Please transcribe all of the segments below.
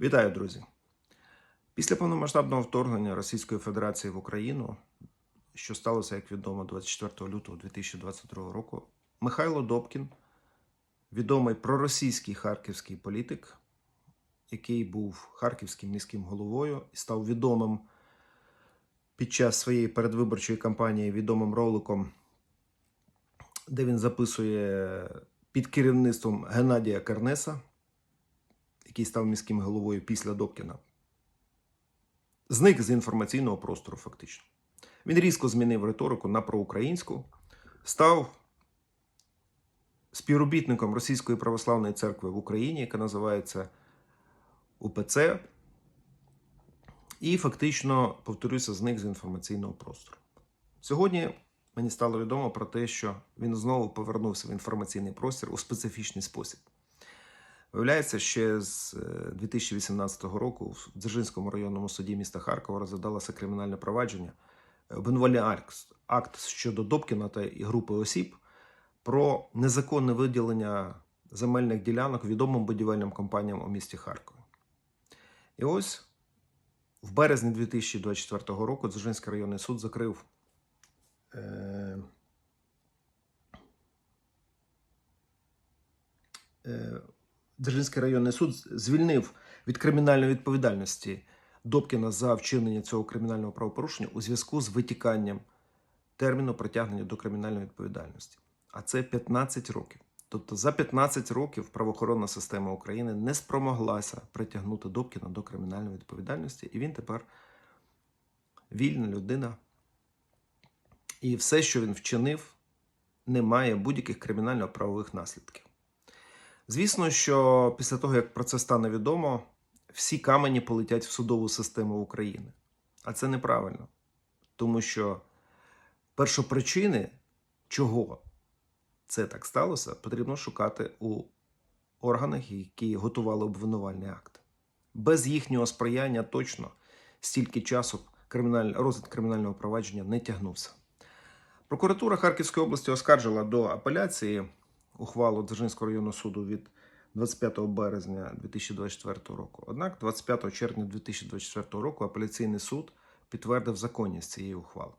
Вітаю, друзі! Після повномасштабного вторгнення Російської Федерації в Україну, що сталося, як відомо, 24 лютого 2022 року, Михайло Добкін, відомий проросійський харківський політик, який був харківським міським головою і став відомим під час своєї передвиборчої кампанії відомим роликом, де він записує під керівництвом Геннадія Кернеса який став міським головою після Добкіна, зник з інформаційного простору, фактично. Він різко змінив риторику на проукраїнську, став співробітником Російської православної церкви в Україні, яка називається УПЦ, і фактично, повторюся, зник з інформаційного простору. Сьогодні мені стало відомо про те, що він знову повернувся в інформаційний простір у специфічний спосіб. Виявляється, ще з е, 2018 року в Дзержинському районному суді міста Харкова розглядалося кримінальне провадження, е, обвинувальний акт, щодо Добкіна та групи осіб про незаконне виділення земельних ділянок відомим будівельним компаніям у місті Харкові. І ось в березні 2024 року Дзержинський районний суд закрив. Е, е, Дзержинський районний суд звільнив від кримінальної відповідальності Добкіна за вчинення цього кримінального правопорушення у зв'язку з витіканням терміну притягнення до кримінальної відповідальності. А це 15 років. Тобто за 15 років правоохоронна система України не спромоглася притягнути Добкіна до кримінальної відповідальності, і він тепер вільна людина. І все, що він вчинив, не має будь-яких кримінально-правових наслідків. Звісно, що після того, як про це стане відомо, всі камені полетять в судову систему України. А це неправильно. Тому що першопричини, чого це так сталося, потрібно шукати у органах, які готували обвинувальний акт. Без їхнього сприяння точно стільки часу криміналь... розгляд кримінального провадження не тягнувся. Прокуратура Харківської області оскаржила до апеляції ухвалу Дзержинського районного суду від 25 березня 2024 року. Однак 25 червня 2024 року апеляційний суд підтвердив законність цієї ухвали.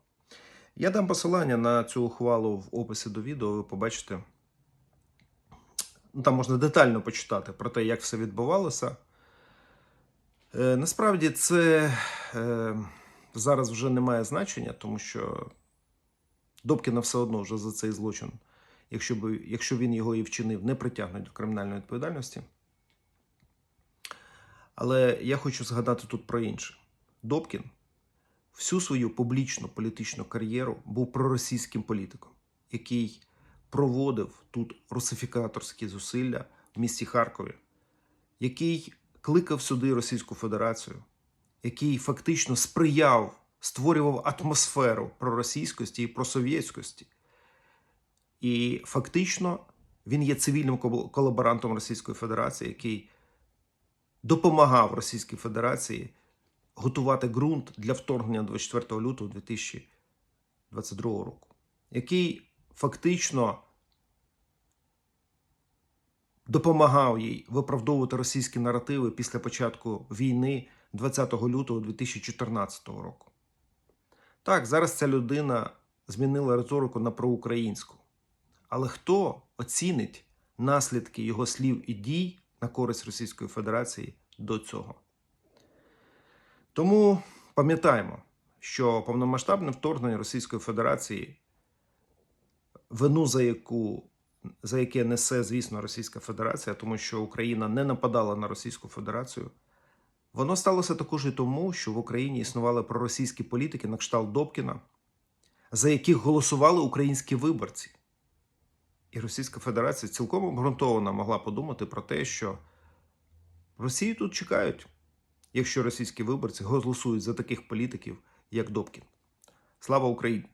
Я дам посилання на цю ухвалу в описі до відео, ви побачите. Ну, Там можна детально почитати про те, як все відбувалося. Е, насправді це е, зараз вже не має значення, тому що Добкіна все одно вже за цей злочин якщо, би, якщо він його і вчинив, не притягнуть до кримінальної відповідальності. Але я хочу згадати тут про інше. Добкін всю свою публічну політичну кар'єру був проросійським політиком, який проводив тут русифікаторські зусилля в місті Харкові, який кликав сюди Російську Федерацію, який фактично сприяв, створював атмосферу проросійськості і просовєтськості. І фактично він є цивільним колаборантом Російської Федерації, який допомагав Російській Федерації готувати ґрунт для вторгнення 24 лютого 2022 року, який фактично допомагав їй виправдовувати російські наративи після початку війни 20 лютого 2014 року. Так, зараз ця людина змінила риторику на проукраїнську. Але хто оцінить наслідки його слів і дій на користь Російської Федерації до цього? Тому пам'ятаємо, що повномасштабне вторгнення Російської Федерації, вину за яку за яке несе, звісно, Російська Федерація, тому що Україна не нападала на Російську Федерацію, воно сталося також і тому, що в Україні існували проросійські політики на кшталт Добкіна, за яких голосували українські виборці. І Російська Федерація цілком обґрунтовано могла подумати про те, що Росію тут чекають, якщо російські виборці голосують за таких політиків, як Добкін. Слава Україні!